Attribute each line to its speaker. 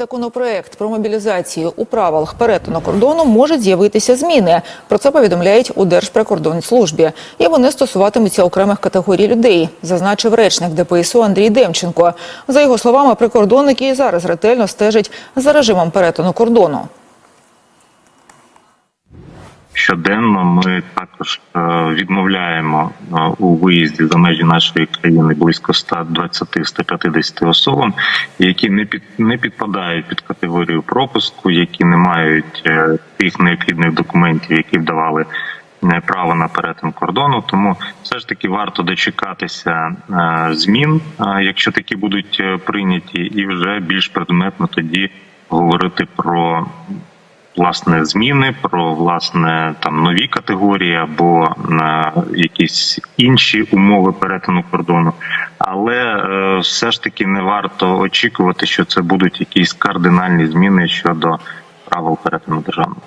Speaker 1: Законопроект про мобілізацію у правилах перетину кордону можуть з'явитися зміни. Про це повідомляють у Держприкордонслужбі. І вони стосуватимуться окремих категорій людей, зазначив речник ДПСУ Андрій Демченко. За його словами, прикордонники і зараз ретельно стежать за режимом перетину кордону.
Speaker 2: Щоденно ми також е, відмовляємо е, у виїзді за межі нашої країни близько 120-150 особам, які не під не підпадають під категорію пропуску, які не мають е, тих необхідних документів, які б давали е, право на перетин кордону. Тому все ж таки варто дочекатися змін, якщо такі будуть прийняті, і вже більш предметно тоді говорити про власне зміни, про власне там нові категорії або на якісь інші умови перетину кордону. Але е, все ж таки не варто очікувати, що це будуть якісь кардинальні зміни щодо правил перетину державного.